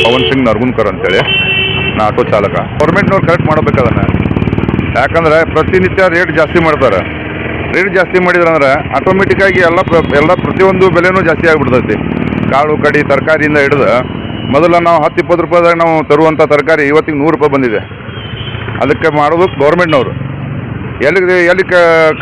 ಪವನ್ ಸಿಂಗ್ ನರ್ಗುನ್ಕರ್ ಅಂತೇಳಿ ನಾ ಆಟೋ ಚಾಲಕ. ಗೌರ್ಮೆಂಟ್ನವ್ರು ಕರೆಕ್ಟ್ ಮಾಡಬೇಕು ಅದನ್ನು ಯಾಕಂದ್ರೆ ಪ್ರತಿನಿತ್ಯ ರೇಟ್ ಜಾಸ್ತಿ ಮಾಡ್ತಾರೆ. ರೇಟ್ ಜಾಸ್ತಿ ಮಾಡಿದ್ರಂದ್ರೆ ಆಟೋಮೆಟಿಕ್ಕಾಗಿ ಎಲ್ಲ ಎಲ್ಲ ಪ್ರತಿಯೊಂದು ಬೆಲೆನೂ ಜಾಸ್ತಿ ಆಗಿಬಿಡ್ತೈತಿ. ಕಾಳು, ಕಡಿ, ತರಕಾರಿಯಿಂದ ಹಿಡಿದು ಮೊದಲ ನಾವು ಹತ್ತು ಇಪ್ಪತ್ತು ರೂಪಾಯಿದಾಗ ನಾವು ತರುವಂಥ ತರಕಾರಿ ಇವತ್ತಿಗೆ ನೂರು ರೂಪಾಯಿ ಬಂದಿದೆ. ಅದಕ್ಕೆ ಮಾಡೋದು ಗೌರ್ಮೆಂಟ್ನವರು ಎಲ್ಲಿಗೆ, ಎಲ್ಲಿ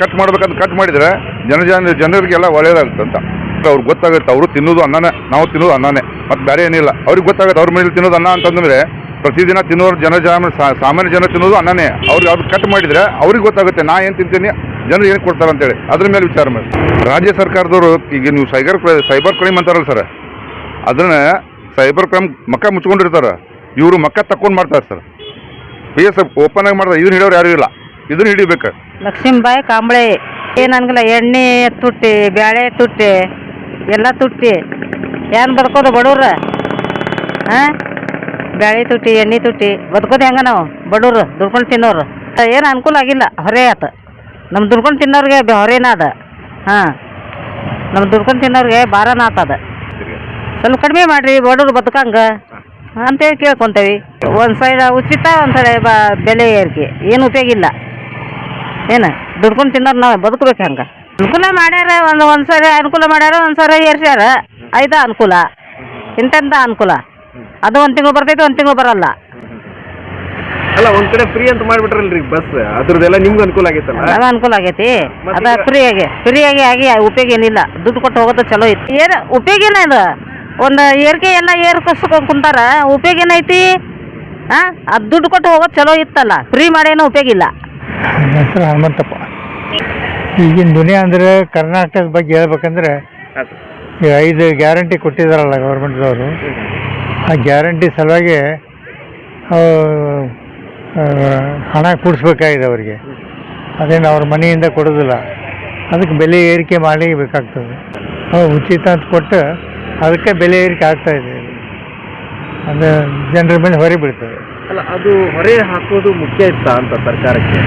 ಕಟ್ ಮಾಡ್ಬೇಕಂತ ಕಟ್ ಮಾಡಿದ್ರೆ ಜನ ಜನ, ಜನರಿಗೆಲ್ಲ ಒಳ್ಳೇದಾಗುತ್ತೆ ಅಂತ ಅವ್ರಿಗೆ ಗೊತ್ತಾಗುತ್ತೆ, ಅವರು ತಿನ್ನೋದು ಅನ್ನನೇ, ನಾವು ತಿನ್ನೋದು ಅನ್ನನೇ, ಮತ್ತು ಬೇರೆ ಏನಿಲ್ಲ. ಅವ್ರಿಗೆ ಗೊತ್ತಾಗುತ್ತೆ, ಅವ್ರ ಮನೇಲಿ ತಿನ್ನೋದು ಅನ್ನ ಅಂತಂದ್ರೆ ಪ್ರತಿದಿನ ತಿನ್ನೋರು ಜನ ಸಾಮಾನ್ಯ ಜನ ತಿನ್ನೋದು ಅನ್ನನೇ. ಅವ್ರಿಗೆ ಅದು ಕಟ್ ಮಾಡಿದ್ರೆ ಅವ್ರಿಗೆ ಗೊತ್ತಾಗುತ್ತೆ, ನಾ ಏನು ತಿಂತೀನಿ, ಜನರು ಏನು ಕೊಡ್ತಾರೆ ಅಂತೇಳಿ. ಅದ್ರ ಮೇಲೆ ವಿಚಾರ ಮಾಡಿ. ರಾಜ್ಯ ಸರ್ಕಾರದವರು, ಈಗ ನೀವು ಸೈಬರ್ ಸೈಬರ್ ಕ್ರೈಮ್ ಅಂತಾರಲ್ಲ ಸರ್, ಅದನ್ನ ಸೈಬರ್ ಕ್ರೈಮ್ ಮಕ್ಕ ಮುಚ್ಕೊಂಡಿರ್ತಾರೆ. ಇವರು ಮಕ್ಕ ತಕ್ಕೊಂಡು ಮಾಡ್ತಾರೆ ಸರ್. ಪಿ ಎಸ್ ಓಪನ್ ಆಗಿ ಮಾಡ್ತಾರೆ ಇದನ್ನ ಹಿಡಿಯೋರು ಯಾರು ಇಲ್ಲ. ಇದನ್ನ ಹಿಡಿಬೇಕು. ಲಕ್ಷ್ಮೀಬಾಯಿ ಕಾಂಬಳೆ, ಏನು ಎಣ್ಣೆ ತುಟ್ಟಿ, ಬ್ಯಾಳೆ ತುಟ್ಟಿ. ಎಲ್ಲ ತುಟ್ಟಿ. ಏನು ಬದುಕೋದು ಬಡವ್ರ ಹಾಂ ಬ್ಯಾಳಿ ತುಟ್ಟಿ, ಎಣ್ಣೆ ತುಟ್ಟಿ. ಬದುಕೋದು ಹೆಂಗೆ ನಾವು? ಬಡವ್ರು ದುಡ್ಕೊಂಡು ತಿನ್ನೋರು. ಏನು ಅನುಕೂಲ ಆಗಿಲ್ಲ. ಹೊರೆ ಆತ. ನಮ್ಮ ದುಡ್ಕೊಂಡು ತಿನ್ನೋರಿಗೆ ಹೊರೇನ ಅದ. ಹಾಂ. ನಮ್ಮ ದುಡ್ಕೊಂಡು ತಿನ್ನೋರಿಗೆ ಭಾರನ ಆತದ ಸ್ವಲ್ಪ ಕಡಿಮೆ ಮಾಡಿರಿ ಬಡವ್ರು ಬದುಕಂಗ. ಅಂತೇಳಿ ಕೇಳ್ಕೊತೇವಿ. ಒಂದು ಸೈಡ್ ಉಚಿತ, ಒಂದು ಸೈಡ್ ಬೆಲೆ ಏರಿಕೆ. ಏನು ಉಪಯೋಗ ಇಲ್ಲ. ಏನು? ದುಡ್ಕೊಂಡು ತಿನ್ನೋರು ನಾವು ಬದುಕಬೇಕು ಹಂಗೆ? ಅನುಕೂಲ ಮಾಡ್ಯಾರ ಒಂದು ಒಂದು ಸರಿ ಅನುಕೂಲ ಮಾಡ್ಯಾರ ಒಂದು ಸರಿ ಏರ್ಸ್ಯಾರ. ಐದ ಅನುಕೂಲ. ಇಂತೆಂತ ಅನುಕೂಲ. ಅದು ಒಂದು ತಿಂಗಳು ಬರ್ತೈತಿ ಒಂದು ತಿಂಗಳು ಬರಲ್ಲ. ಅಲ್ಲ ಒಂದ್ ಕಡೆ ಫ್ರೀ ಅಂತ ಮಾಡ್ಬಿಟ್ರಲ್ರಿ ಬಸ್ ಅದ್ರದ್ದೆಲ್ಲ ನಿಮ್ಗೆ ಅನುಕೂಲ ಆಗೈತಲ್ಲ? ಅದ ಅನುಕೂಲ ಆಗೈತಿ. ಅದ ಫ್ರೀ ಫ್ರೀಯಾಗಿ ಫ್ರೀಯಾಗಿ ಆಗಿ ಉಪಯೋಗ ಏನಿಲ್ಲ. ದುಡ್ಡು ಕೊಟ್ಟು ಹೋಗೋದು ಚಲೋ ಐತಿ. ಏನು ಉಪಯೋಗ ಏನ ಒಂದು ಏರ್ಕೆ ಎಲ್ಲ ಏರ್ಕಸ್ಕೊಂಡು ಕುಂತಾರ ಉಪಯೋಗ ಏನೈತಿ ಹಾಂ ಅದು ದುಡ್ಡು ಕೊಟ್ಟು ಹೋಗೋದು ಚಲೋ ಇತ್ತಲ್ಲ. ಫ್ರೀ ಮಾಡೇನು ಉಪಯೋಗ ಇಲ್ಲ. ನನ್ನ ಹೆಸರು ಹನುಮಂತಪ್ಪ. ಈಗಿನ ದುನಿಯಾ ಅಂದರೆ ಕರ್ನಾಟಕದ ಬಗ್ಗೆ ಹೇಳ್ಬೇಕಂದ್ರೆ ಈಗ ಐದು ಗ್ಯಾರಂಟಿ ಕೊಟ್ಟಿದ್ದಾರಲ್ಲ ಗೌರ್ಮೆಂಟ್ದವರು. ಆ ಗ್ಯಾರಂಟಿ ಸಲುವಾಗಿ ಹಣ ಕೂಡಿಸ್ಬೇಕಾಗಿದೆ ಅವರಿಗೆ. ಅದೇನು ಅವ್ರ ಮನೆಯಿಂದ ಕೊಡೋದಿಲ್ಲ. ಅದಕ್ಕೆ ಬೆಲೆ ಏರಿಕೆ ಮಾಡಿ ಬೇಕಾಗ್ತದೆ. ಅವು ಉಚಿತ ಅಂತ ಕೊಟ್ಟು ಅದಕ್ಕೆ ಬೆಲೆ ಏರಿಕೆ ಆಗ್ತಾ ಇದೆ. ಅಂದರೆ ಜನರ ಮೇಲೆ ಹೊರೆ ಬಿಡ್ತದೆ ಅಲ್ಲ ಅದು ಹೊರೆ ಹಾಕೋದು ಮುಖ್ಯ ಇತ್ತ ಅಂತ ಸರ್ಕಾರಕ್ಕೆ?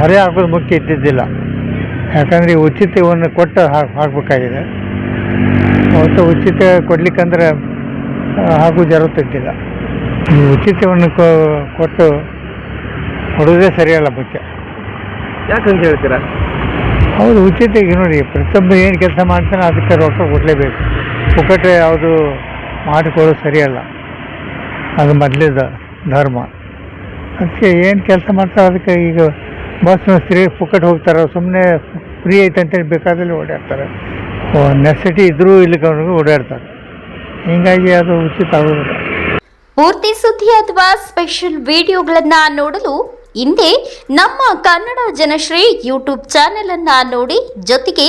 ಹೊರೆ ಹಾಕೋದು ಮುಖ್ಯ ಇದ್ದಿದ್ದಿಲ್ಲ. ಯಾಕಂದರೆ ಉಚಿತವನ್ನು ಕೊಟ್ಟು ಹಾಕಿ ಹಾಕಬೇಕಾಗಿದೆ. ಅವತ್ತು ಉಚಿತ ಕೊಡ್ಲಿಕ್ಕಂದ್ರೆ ಹಾಗೂ ಜರುತ್ತಿದ್ದಿಲ್ಲ ಈ ಉಚಿತವನ್ನು ಕೊಟ್ಟು ಕೊಡೋದೇ ಸರಿಯಲ್ಲ ಮುಖ್ಯ. ಯಾಕಂತ ಹೇಳ್ತೀರಾ? ಹೌದು ಉಚಿತ ಈಗ ನೋಡಿ ಪ್ರತಿಯೊಬ್ಬ ಏನು ಕೆಲಸ ಮಾಡ್ತಾನೆ ಅದಕ್ಕೆ ರೊಕ್ಕ ಕೊಡಲೇಬೇಕು. ಪುಕ್ಕಟ್ಟೆ ಯಾವುದು ಮಾಡಿಕೊಳ್ಳೋದು ಸರಿಯಲ್ಲ. ಅದು ಮೊದಲೇದ ಧರ್ಮ. ಅದಕ್ಕೆ ಏನು ಕೆಲಸ ಮಾಡ್ತಾರೆ ಅದಕ್ಕೆ ಈಗ ಬಸ್ ಸ್ತ್ರೀ ಪುಕ್ಕಟ್ ಹೋಗ್ತಾರೆ ಸುಮ್ಮನೆ ಫ್ರೀ ಐತೆ ಅಂತೇಳಿ ಬೇಕಾದಲ್ಲಿ ಓಡಾಡ್ತಾರೆ. ನೆಸಿಟಿ ಇದ್ರೂ ಇಲ್ಲಿಗೆ ಓಡಾಡ್ತಾರೆ. ಹೀಗಾಗಿ ಅದು ಉಚಿತ ಆಗೋದಿಲ್ಲ. ಪೂರ್ತಿ ಸುದ್ದಿ ಅಥವಾ ಸ್ಪೆಷಲ್ ವಿಡಿಯೋಗಳನ್ನ ನೋಡಲು ಹಿಂದೆ ನಮ್ಮ ಕನ್ನಡ ಜನಶ್ರೀ ಯೂಟ್ಯೂಬ್ ಚಾನೆಲ್ ಅನ್ನ ನೋಡಿ, ಜೊತೆಗೆ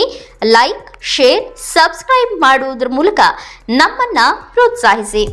ಲೈಕ್ ಶೇರ್ ಸಬ್ಸ್ಕ್ರೈಬ್ ಮಾಡುವುದರ ಮೂಲಕ ನಮ್ಮನ್ನ ಪ್ರೋತ್ಸಾಹಿಸಿ.